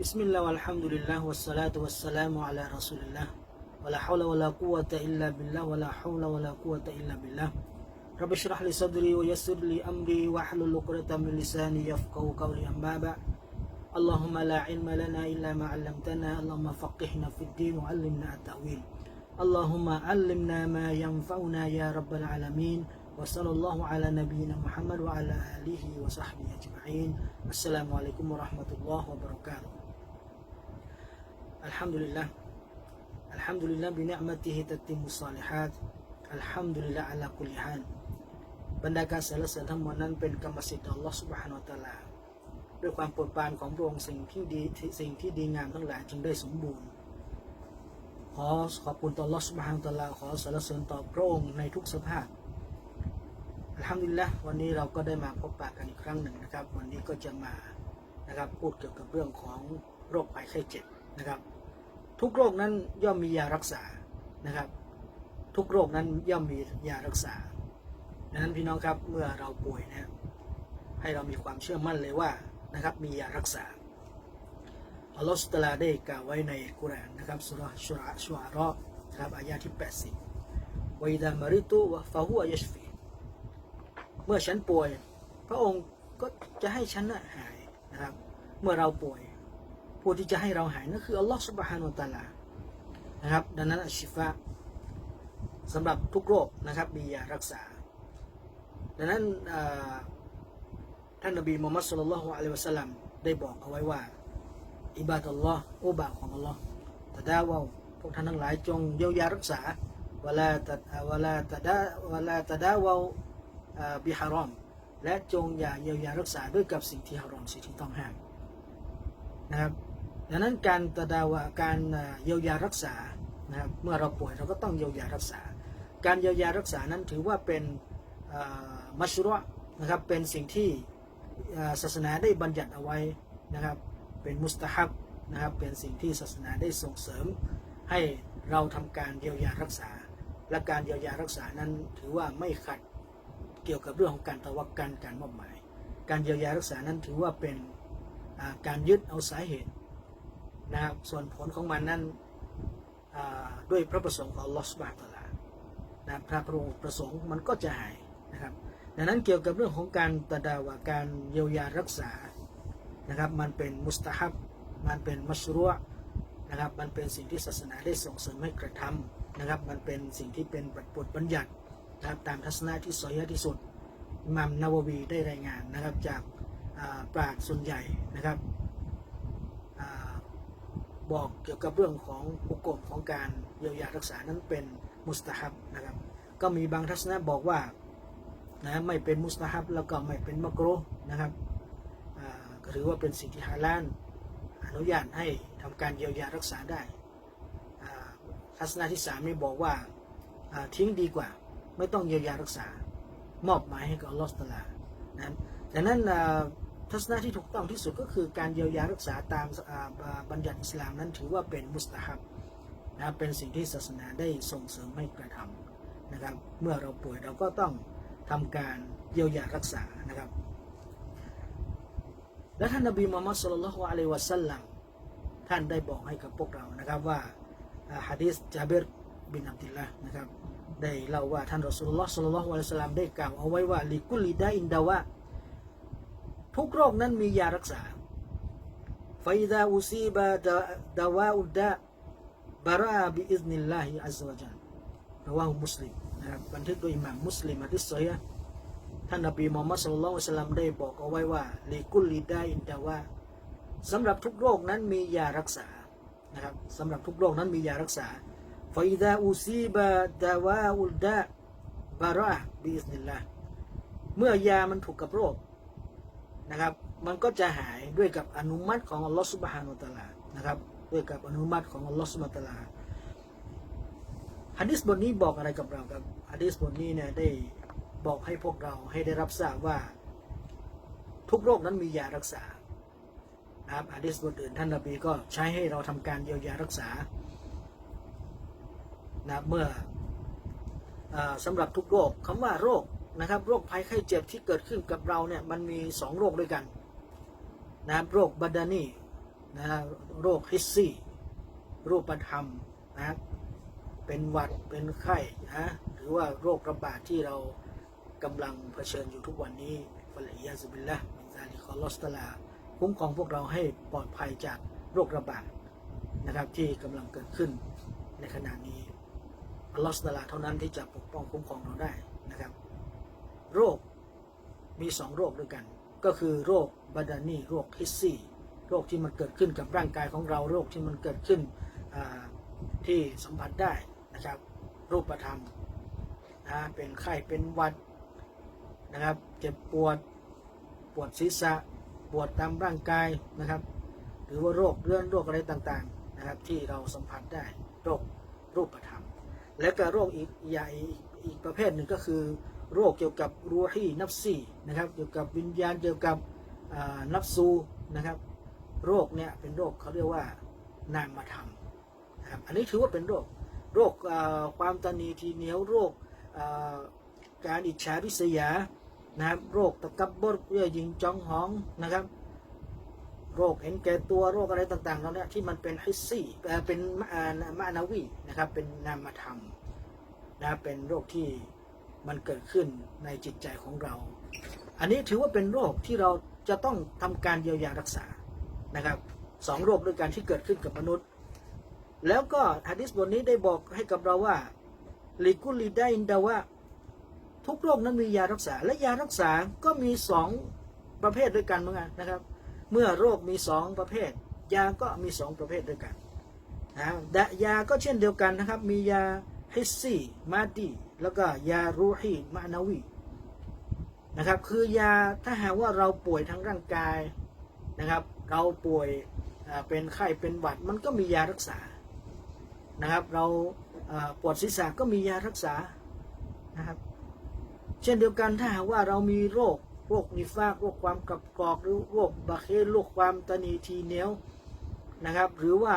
بسم الله والحمد لله والصلاة والسلام على رسول الله ولا حول ولا قوة إلا بالله ولا حول ولا قوة إلا بالله رب اشرح لي صدري ويسر لي أمري واحلل لقرة من لساني يفقه قولي أما اللهم لا علم لنا إلا ما علمتنا اللهم فقهنا في الدين وعلمنا التأويل اللهم علمنا ما ينفعنا يا رب العالمين وصلى الله على نبينا محمد وعلى آله وصحبه أجمعين السلام عليكم ورحمة الله وبركاته الحمد لله الحمد لله بنعمته تتم الصالحات الحمد لله على كل حال บรรดาการสรรเสริญทั้งหมดนั้นเป็นกรรมสิทธิ์ของอัลลอฮฺสุบฮานาอัลตะอาลา ด้วยความโปรดปรานของพระองค์สิ่งที่ดีสิ่งที่ดีงามทั้งหลายจึงได้สมบูรณ์ ขอขอบคุณต่ออัลลอฮฺสุบฮานาอัลตะอาลาขอสรรเสริญต่อพระองค์ในทุกสภาพอัลฮัมดุลิลละวันนี้เราก็ได้มาพบปะกันอีกครั้งหนึ่งนะครับ วันนี้ก็จะมานะครับพูดเกี่ยวกับเรื่องของโรคภัยไข้เจ็บ นะครับ ทุกโรคนั้นย่อมมียารักษานะครับ ทุกโรคนั้นย่อมมียารักษาดังนั้นพี่น้องครับเมื่อเราป่วยนะให้เรามีความเชื่อมั่นเลยว่านะครับ มียารักษาอัลลอฮฺสุตลาได้กล่าวไว้ในกุรานนะครับสุราะห์ชุราชุอาระนะครับอายะที่ 80วะอิดามะริตุวะฟะฮุวยชฟีเมื่อฉันป่วย พระองค์ก็จะให้ฉันหายนะครับ เมื่อเราป่วย ผู้ที่จะให้เราหายนั่นคืออัลลอฮฺสุบฮานุตะลานะครับ ดังนั้นอัชชิฟะสำหรับทุกโรคนะครับมียารักษา ดังนั้นท่านนบีมุฮัมมัดสุลลัลลอฮุอะลัยฮิวะสัลลัมได้บอกเอาไว้ว่า อิบาดัลลอฮ์โอบาของอัลลอฮ์ตะดาวาพวกท่านทั้งหลายจงเยียวยารักษาวลาตะวลาตะดาวลาตะดาวาบิฮารอม และจงอย่าเยียวยารักษาด้วยกับสิ่งที่ฮารอมสิ่งที่ต้องห้ามนะครับ ดังนั้นการตดาวะการเยียวยารักษานะครับเมื่อเราป่วยเราก็ต้องเยียวยารักษา การเยียวยารักษานั้นถือว่าเป็นมัชรุะนะครับเป็นสิ่งที่ศาสนาได้บัญญัติเอาไว้นะครับเป็นมุสตาฮับนะครับเป็นสิ่งที่ศาสนาได้ส่งเสริม ให้เราทำการเยียวยารักษา และการเยียวยารักษานั้นถือว่าไม่ขัดเกี่ยวกับเรื่องของการตะวักกันการมอบหมาย การเยียวยารักษานั้นถือว่าเป็นการยึดเอาสาเหตุ นะครับส่วนผลของมันนั้นด้วยพระประสงค์ของลอสบาตลานะพระพระองค์ประสงค์มันก็จะหายนะครับ ดังนั้นเกี่ยวกับเรื่องของการตดาวาการเยียวยารักษานะครับมันเป็นมุสตาฮับ มันเป็นมัชรุะนะครับมันเป็นสิ่งที่ศาสนาได้ส่งเสริมให้กระทำนะครับมันเป็นสิ่งที่เป็นบทบัญญัตินะครับตามทัศนะที่สอยที่สุดมัมนาววีได้รายงานนะครับจากปราชญ์ส่วนใหญ่นะครับ บอกเกี่ยวกับเรื่องของอุกมของการเยียวยารักษานั้นเป็นมุสตาฮับนะครับ ก็มีบางทัศนะบอกว่านะไม่เป็นมุสตาฮับแล้วก็ไม่เป็นมักรุนะครับก็ถือว่าเป็นสิ่งที่ฮาลาลอนุญาตให้ทำการเยียวยารักษาได้ทัศนะที่สามนี่บอกว่าทิ้งดีกว่า ไม่ต้องเยียวยารักษา มอบหมายให้กับลอฮฺตาลานั้นดังนั้น ทัศนะที่ถูกต้องที่สุดก็คือการเยียวยารักษาตามบัญญัติอิสลามนั้นถือว่าเป็นมุสตาฮับนะครับเป็นสิ่งที่ศาสนาได้ส่งเสริมให้กระทำนะครับ เมื่อเราป่วยเราก็ต้องทำการเยียวยารักษานะครับ และท่านนบีมุฮัมมัดสุลลัลฮุอะลัยวะสัลลัมท่านได้บอกให้กับพวกเรานะครับว่าฮะดีษจาเบรบินอับดิลละนะครับได้เล่าว่าท่านรอสูลุลลอฮ์สุลลัลฮุอะลัยวะสัลลัมได้กล่าวเอาไว้ว่าลิกุลิดาอินดาวะ ทุกโรคนั้นมียารักษาฟาอิดาอุซีบะดาวาอุดะบาราบิอิซนิลลาฮิอัซวะจัลรวาหุมุสลิมนะครับบันทึกโดยอิหม่ามมุสลิมฮะดิษซอฮีฮ์ท่านนบีมูฮัมมัดสุลลัลลอฮุอะลัยฮิวะสัลลัมได้บอกเอาไว้ว่าลิกุลลิดาอินดาวะสำหรับทุกโรคนั้นมียารักษานะครับสำหรับทุกโรคนั้นมียารักษาฟาอิดาอูซีบะดาวาอุลดะบาระบิอิสนิลลาเมื่อยามันถูกกับโรค นะครับ มันก็จะหายด้วยกับอนุมัติของอัลลอฮฺสุบฮานุตะอาลานะครับ ด้วยกับอนุมัติของอัลลอฮฺสุบฮานุตะอาลาฮะดิษบทนี้บอกอะไรกับเราครับฮะดิษบทนี้เนี่ยได้บอกให้พวกเราให้ได้รับทราบว่า ทุกโรคนั้นมียารักษานะครับอะดิษบทอื่นท่านนบีก็ใช้ให้เราทำการเยียวยารักษานะเมื่ออาสำหรับทุกโรคคำว่าโรค นะครับโรคภัยไข้เจ็บที่เกิดขึ้นกับเราเนี่ยมันมีสองโรคด้วยกันนะครับโรคบัดานีนะโรคฮิสซี่รูปธรรมนะเป็นหวัดเป็นไข้นะหรือว่าโรคระบาดที่เรากำลังเผชิญอยู่ทุกวันนี้ฟะลัยยาซบิลละมินซาลิคอลอสตลาคุ้มครองพวกเราให้ปลอดภัยจากโรคระบาดนะครับที่กำลังเกิดขึ้นในขณะนี้อัลลอฮฺสตอลาเท่านั้นที่จะปกป้องคุ้มครองเราได้ โรคมีสองโรคด้วยกัน ก็คือโรคบาดานีโรคฮิสซี่โรคที่มันเกิดขึ้นกับร่างกายของเราโรคที่มันเกิดขึ้นที่สัมผัสได้นะครับ รูปธรรมนะเป็นไข้เป็นวัดนะครับ เจ็บปวดปวดศีรษะปวดตามร่างกายนะครับ หรือว่าโรคเรื้อนโรคอะไรต่างๆนะครับ ที่เราสัมผัสได้โรครูปธรรม และก็โรคอีกใหญ่อีกประเภทหนึ่งก็คือ โรคเกี่ยวกับรูฮีนับซีนะครับ เกี่ยวกับวิญญาณเกี่ยวกับนับซูนะครับ โรคเนี่ยเป็นโรคเขาเรียกว่านามธรรมนะครับอันนี้ถือว่าเป็นโรคโรคความตนีทีเหนียวโรคการอิจฉาริษยานะครับ โรคตะกับบดเย่อหยิงจองหองนะครับ โรคเห็นแก่ตัวโรคอะไรต่างๆเหล่านี้ที่มันเป็นฮิสซี่เป็นมานาวีนะครับเป็นนามธรรมนะครับเป็นโรคที่ มันเกิดขึ้นในจิตใจของเรา อันนี้ถือว่าเป็นโรคที่เราจะต้องทำการเยียวยารักษานะครับสองโรคด้วยกันที่เกิดขึ้นกับมนุษย์ แล้วก็ฮะดิษบทนี้ได้บอกให้กับเราว่าลิกุลิได้อินดาวะทุกโรคนั้นมียารักษา และยารักษาก็มีสองประเภทด้วยกันเหมือนกันนะครับ เมื่อโรคมีสองประเภท ยาก็มีสองประเภทด้วยกันนะยาก็เช่นเดียวกันนะครับ มียาฮิสซีมาดี แล้วก็ยารูฮีมานาวีนะครับ คือยาถ้าหากว่าเราป่วยทางร่างกายนะครับ เราป่วยเป็นไข้เป็นหวัดมันก็มียารักษานะครับ เราปวดศีรษะก็มียารักษานะครับ เช่นเดียวกันถ้าหากว่าเรามีโรคโรคนิฟากโรคความกับกรอกหรือโรคบาเคโรคความตนีทีเหนียวนะครับ หรือว่า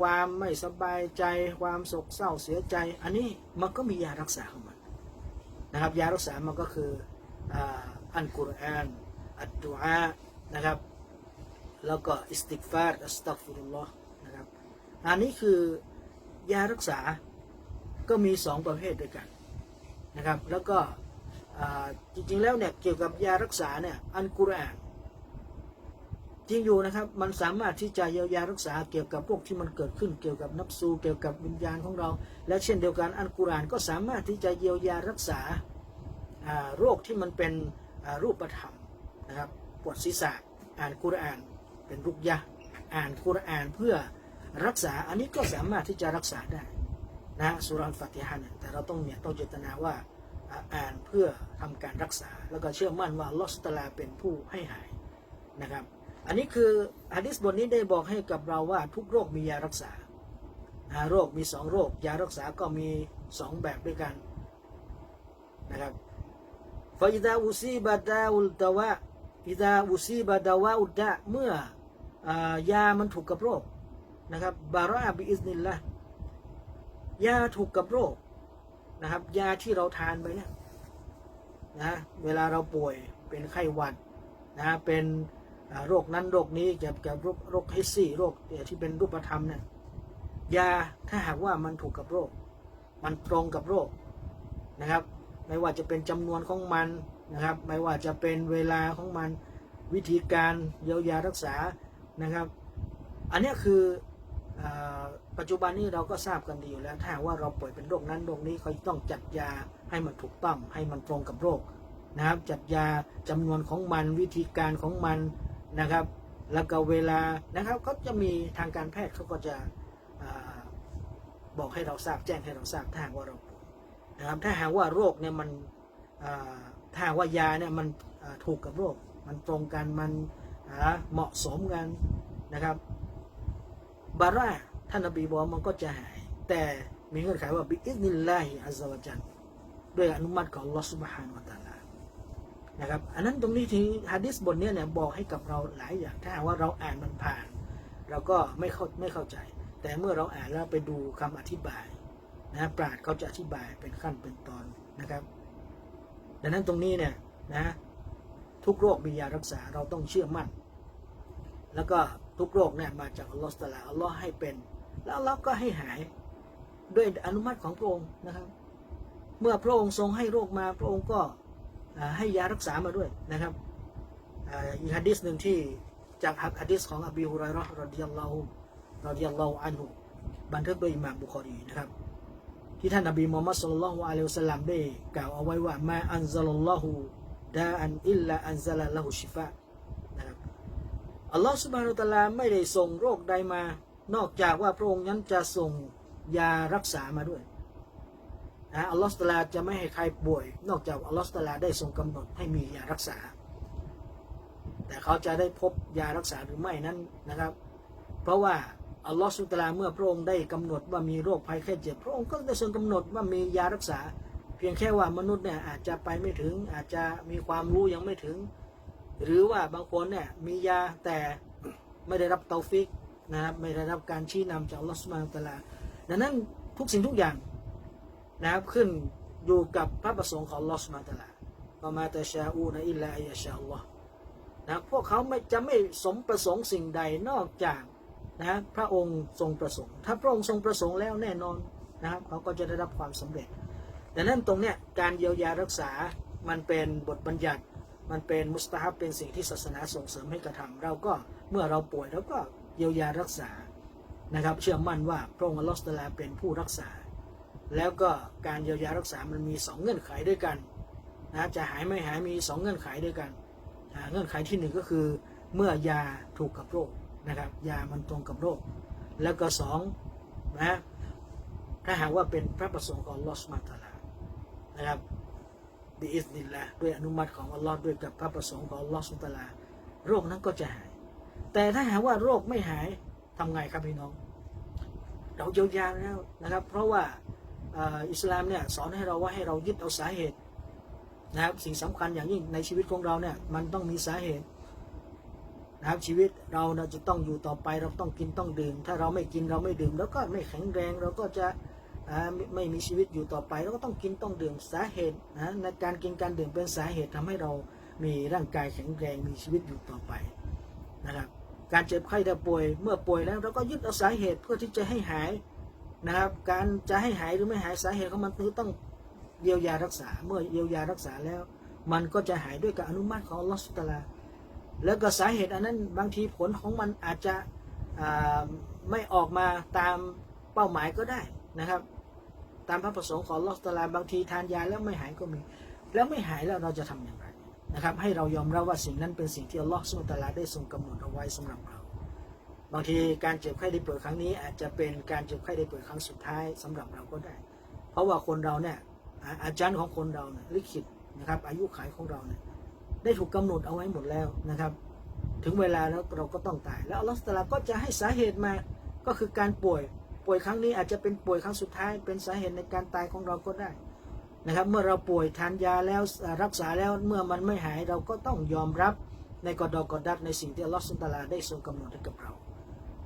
ความไม่สบายใจ ความโศกเศร้าเสียใจ อันนี้มันก็มียารักษาของมันนะครับ ยารักษามันก็คืออันกุรอานอัดดุอานะครับ แล้วก็อิสติกฟาร์อัสตักฟิรุลลอฮ์นะครับ อันนี้คือยารักษาก็มีสองประเภทด้วยกันนะครับ แล้วก็จริงๆแล้วเนี่ยเกี่ยวกับยารักษาเนี่ยอันกุรอาน จริงอยู่นะครับ มันสามารถที่จะเยียวยารักษาเกี่ยวกับพวกที่มันเกิดขึ้นเกี่ยวกับนับซูเกี่ยวกับวิญญาณของเรา และเช่นเดียวกันอันกุรอานก็สามารถที่จะเยียวยารักษาโรคที่มันเป็นรูปธรรมนะครับปวดศีรษะอ่านกุรอานเป็นรุกยะอ่านกุรอานเพื่อรักษาอันนี้ก็สามารถที่จะรักษาได้นะสุรานฟาติฮะเนี่ยแต่เราต้องเนี่ยต้องเจตนาว่าอ่านเพื่อทำการรักษา แล้วก็เชื่อมั่นว่าลลอสตาลาเป็นผู้ให้หายนะครับ อันนี้คือฮะดิษบทนี้ได้บอกให้กับเราว่าทุกโรคมียารักษาโรคมีสองโรค ยารักษาก็มีสองแบบด้วยกันนะครับฟาอิดาอุซีบาดาอุลดาวะอิดาอุซีบาดาวะอุดะเมื่ออยามันถูกกับโรคนะครับบาระบิอิสนิลละยาถูกกับโรคนะครับ ยาที่เราทานไปเนี่ยนะเวลาเราป่วยเป็นไข้หวัดนะเป็น โรคนั้นโรคนี้เกี่ยวกับโรคโรคเฮสซี่โรคที่เป็นรูปธรรมเนี่ยยาถ้าหากว่ามันถูกกับโรค มันตรงกับโรคนะครับ ไม่ว่าจะเป็นจำนวนของมันนะครับ ไม่ว่าจะเป็นเวลาของมันวิธีการเยียวยารักษานะครับ อันนี้คืออปัจจุบันนี้เราก็ทราบกันดีอยู่แล้ว ถ้าว่าเราป่วยเป็นโรคนั้นโรคนี้เขาต้องจัดยาให้มันถูกต้องให้มันตรงกับโรคนะครับ จัดยาจำนวนของมันวิธีการของมัน นะครับ แล้วก็เวลานะครับเขาจะมีทางการแพทย์เขาก็จะอบอกให้เราทราบแจ้งให้เราทราบถ้าหากว่าเราป่วยนะครับถ้าหากว่าโรคเนี่ยมันถ้าหากว่ายาเนี่ยมันถูกกับโรค มันตรงกันมันเหมาะสมกันนะครับบาร่าท่านนบีบอกมันก็จะหาย แต่มีเงื่อนไขว่าบิอิสนิลลาฮิอัลลอฮฺจันด้วยอนุมัติของอัลลอฮฺสุบฮานวะตาล นะครับ อันนั้นตรงนี้ที่ฮะดิษบทเนี้ยเนี่ยบอกให้กับเราหลายอย่าง ถ้าว่าเราอ่านมันผ่าน เราก็ไม่เข้าไม่เข้าใจ แต่เมื่อเราอ่านแล้วไปดูคำอธิบายนะปราดเขาจะอธิบายเป็นขั้นเป็นตอนนะครับ ดังนั้นตรงนี้เนี่ยนะทุกโรคมียารักษาเราต้องเชื่อมั่น แล้วก็ทุกโรคเนี่ยมาจากอัลลอฮฺตะลาอัลลอฮ์ให้เป็น แล้วอัลลอฮ์ก็ให้หายด้วยอนุมัติของพระองค์นะครับ เมื่อพระองค์ทรงให้โรคมาพระองค์ก็ ให้ยารักษามาด้วยนะครับอีกฮะดิษหนึ่งที่จากฮะดิษของอบีฮุไรราะห์รดิยัลลอฮุรดิยัลลอฮุอันฮุบันทึกโดยอิหม่ามบุคอรีนะครับที่ท่านนบีมูฮัมมัดสุลลัลลอฮุอะลัยฮิวสลลัมได้กล่าวเอาไว้ว่ามาอันซัลลอฮุดาอันอิลลาอันซัลละฮุชิฟะนะครับอัลลอฮฺสุบานุตะลาไม่ได้ส่งโรคใดมานอกจากว่าพระองค์นั้นจะส่งยารักษามาด้วย นะอัลลอฮฺสุบฮานุตาลาจะไม่ให้ใครป่วย นอกจากอัลลอฮฺสุบฮานุตาลาได้ทรงกำหนดให้มียารักษา แต่เขาจะได้พบยารักษาหรือไม่นั้นนะครับ เพราะว่าอัลลอฮฺสุตาลาเมื่อพระองค์ได้กำหนดว่ามีโรคภัยแค่เจ็บพระองค์ก็ได้ทรงกำหนดว่ามียารักษา เพียงแค่ว่ามนุษย์เนี่ยอาจจะไปไม่ถึง อาจจะมีความรู้ยังไม่ถึง หรือว่าบางคนเนี่ยมียาแต่ไม่ได้รับเตาฟิกนะครับไม่ได้รับการชี้นำจากอัลลอฮฺสุบานตะอาลาดังนั้นทุกสิ่งทุกอย่าง นะครับขึ้นอยู่กับพระประสงค์ของลอสุบฮาตาลาประมาตะชาอูนะอิลลาอัยยะชาอัลลอฮ์นะพวกเขาไม่จะไม่สมประสงค์สิ่งใดนอกจากนะพระองค์ทรงประสงค์ ถ้าพระองค์ทรงประสงค์แล้วแน่นอนนะครับเขาก็จะได้รับความสำเร็จดังนั้นตรงเนี้ยการเยียวยารักษามันเป็นบทบัญญัติ มันเป็นมุสตาฮับเป็นสิ่งที่ศาสนาส่งเสริมให้กระทำเราก็เมื่อเราป่วยเราก็เยียวยารักษานะครับ เชื่อมั่นว่าพระองค์อัลลอฮฺสุบฮานะฮูวะตะอาลาเป็นผู้รักษา แล้วก็การเยียวยารักษามันมีสองเงื่อนไขด้วยกันนะจะหายไม่หายมีสองเงื่อนไขด้วยกันเงื่อนไขที่หนึ่งก็คือ เมื่อยาถูกกับโรคนะครับยามันตรงกับโรค แล้วก็สองนะถ้าหากว่าเป็นพระประสงค์ของลอสุบฮาตาลานะครับบิอิสนิลละด้วยอนุมัติของอัลลอฮ์ด้วยกับพระประสงค์ของอัลลอฮ์สุบฮาตาลา โรคนั้นก็จะหาย แต่ถ้าหากว่าโรคไม่หายทำไงครับพี่น้อง เราเยียวยาแล้วนะครับ เพราะว่า อิสลามเนี่ยสอนให้เราว่าให้เรายึดเอาสาเหตุนะครับสิ่งสำคัญอย่างยิ่งในชีวิตของเราเนี่ยมันต้องมีสาเหตุนะครับชีวิตเราเนี่ยจะต้องอยู่ต่อไปเราต้องกินต้องดื่ม ถ้าเราไม่กินเราไม่ดื่ม แล้วก็ไม่แข็งแรงเราก็จะไม่มีชีวิตอยู่ต่อไปเราก็ต้องกินต้องดื่มสาเหตุนะในการกินการดื่มเป็นสาเหตุทำให้เรามีร่างกายแข็งแรงมีชีวิตอยู่ต่อไปนะครับการเจ็บไข้ได้ป่วยเมื่อป่วยแล้วเราก็ยึดเอาสาเหตุเพื่อที่จะให้หาย นะครับการจะให้หายหรือไม่หายสาเหตุของมันคือต้องเยียวยารักษาเมื่อเยียวยารักษาแล้ว มันก็จะหายด้วยการอนุมัติของลอสตาลา แล้วก็สาเหตุอันนั้นบางทีผลของมันอาจจะไม่ออกมาตามเป้าหมายก็ได้นะครับ ตามพระประสงค์ของลอฮฺตาลาบางทีทานยาแล้วไม่หายก็มี แล้วไม่หายแล้วเราจะทำอย่างไรนะครับ ให้เรายอมรับว่าสิ่งนั้นเป็นสิ่งที่ลอสตาลาได้ทรงกำหนดเอาไว้สำหรับเรา บางทีการเจ็บไข้ได้ป่วยครั้งนี้ อาจจะเป็นการเจ็บไข้ได้ป่วยครั้งสุดท้ายสำหรับเราก็ได้ เพราะว่าคนเราเนี่ยอาจารย์ของคนเราเนี่ยลิขิตนะครับอายุขัยของเราเนี่ยได้ถูกกำหนดเอาไว้หมดแล้วนะครับ ถึงเวลาแล้วเราก็ต้องตาย แล้วอัลลอฮฺตาลาก็จะให้สาเหตุมาก็คือการป่วยป่วยครั้งนี้อาจจะเป็นป่วยครั้งสุดท้าย เป็นสาเหตุในการตายของเราก็ได้นะครับ เมื่อเราป่วยทานยาแล้วรักษาแล้วเมื่อมันไม่หายเราก็ต้องยอมรับในกอดอกอดัดในสิ่งที่อัลลอฮฺสุลตาลาได้ทรงกำหนดให้กับเรา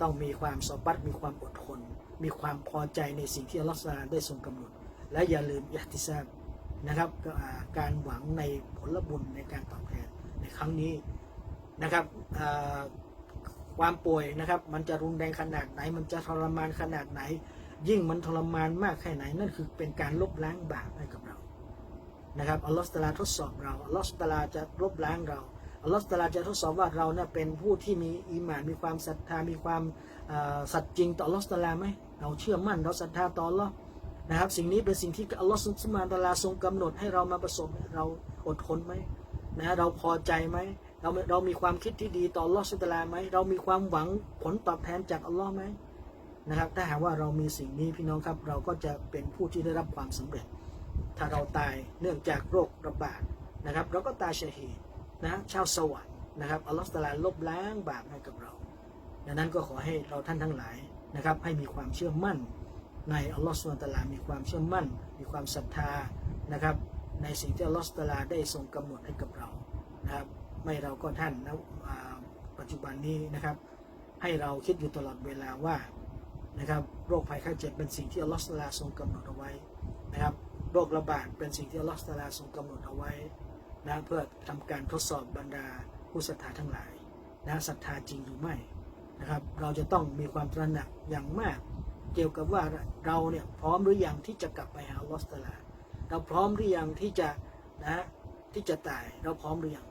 ต้องมีความสบัดมีความอดทน มีความพอใจในสิ่งที่อัลลอฮฺสตาลาได้ทรงกำหนด และอย่าลืมอิติซาบนะครับก็อ่าการหวังในผลบุญในการตอบแทนในครั้งนี้นะครับความป่วยนะครับ มันจะรุนแรงขนาดไหน มันจะทรมานขนาดไหน ยิ่งมันทรมานมากแค่ไหน นั่นคือเป็นการลบล้างบาปให้กับเรานะครับอัลลอฮฺตาลาทดสอบเราอัลลอฮฺตาลาจะลบล้างเรา อัลลอฮฺตะอาลาจะทดสอบว่าเราเนี่ยเป็นผู้ที่มีอีหมานมีความศรัทธามีความสัตย์จริงต่ออัลลอฮฺตะอาลาไหมเราเชื่อมั่นเราศรัทธาต่ออัลลอฮ์นะครับ สิ่งนี้เป็นสิ่งที่อัลลอฮฺสุบฮานตะอาลาทรงกำหนดให้เรามาประสบเราอดทนไหมนะเราพอใจไหมเราเรามีความคิดที่ดีต่ออัลลอฮฺสุตลาไหมเรามีความหวังผลตอบแทนจากอัลลอฮ์ไหมนะครับ ถ้าหากว่าเรามีสิ่งนี้พี่น้องครับเราก็จะเป็นผู้ที่ได้รับความสำเร็จ ถ้าเราตายเนื่องจากโรคระบาดนะครับ เราก็ตายชะฮีด นะชาวสวรรค์นะครับอัลลอฮฺสุตลาลบล้างบาปให้กับเรา ดังนั้นก็ขอให้เราท่านทั้งหลายนะครับให้มีความเชื่อมั่น ในอัลลอฮฺสุลตาลามีความเชื่อมั่น มีความศรัทธานะครับในสิ่งที่อัลลอฮฺสุลตาลาได้ทรงกำหนดให้กับเรานะครับไม่เราก็ท่านนะปัจจุบันนี้นะครับ ให้เราคิดอยู่ตลอดเวลาว่านะครับโรคภัยไข้เจ็บเป็นสิ่งที่อัลลอฮฺสุลตาลาทรงกำหนดเอาไว้นะครับโรคระบาดเป็นสิ่งที่อัลลอฮฺสุลตาลาทรงกำหนดเอาไว้ นะเพื่อทำการทดสอบบรรดาผู้ศรัทธาทั้งหลายนะศรัทธาจริงหรือไม่นะครับ เราจะต้องมีความตระหนักอย่างมาก เกี่ยวกับว่าเราเนี่ยพร้อมหรือยังที่จะกลับไปหาลอสตาลาเราพร้อมหรือยังที่จะนะที่จะตายเราพร้อมหรือยัง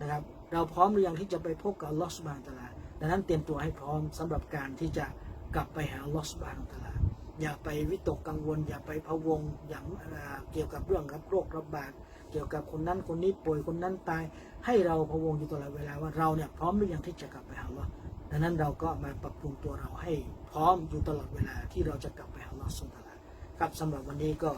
นะครับ เราพร้อมหรือยังที่จะไปพบกับลอสบานตาลาดังนั้นเตรียมตัวให้พร้อมสำหรับการที่จะกลับไปหาลอสบานตาลา อย่าไปวิตกกังวล อย่าไปพะวงอย่างเกี่ยวกับเรื่องกับโรคระบาดเกี่ยวกับคนนั้นคนนี้ป่วยคนนั้นตาย ให้เราพะวงอยู่ตลอดเวลาว่าเราเนี่ยพร้อมหรือยังที่จะกลับไปหาอัลลอฮ์ดังนั้นเราก็มาปรับปรุงตัวเราให้พร้อมอยู่ตลอดเวลาที่เราจะกลับไปหาลอสุนะฮูวะตะอาครับสำหรับวันนี้ก็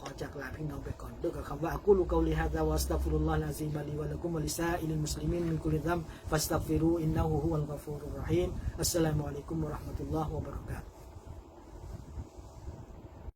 ขอจากลาพี่น้องไปก่อนด้วยกับคำว่าอักูลุกอลิฮะดะวัสตัฟิรุลลอฮ์อะซีมะลีวะละกุมะลิซาอิลมุสลิมีนมินกุลิซัมฟัสตัฟิรูอินนะฮูฮุวัลกอฟูรุรรฮีมอัสสลามุอะลัยกุมวะเราะห์มะตุลลอฮ์วะบะเราะกาตุฮ์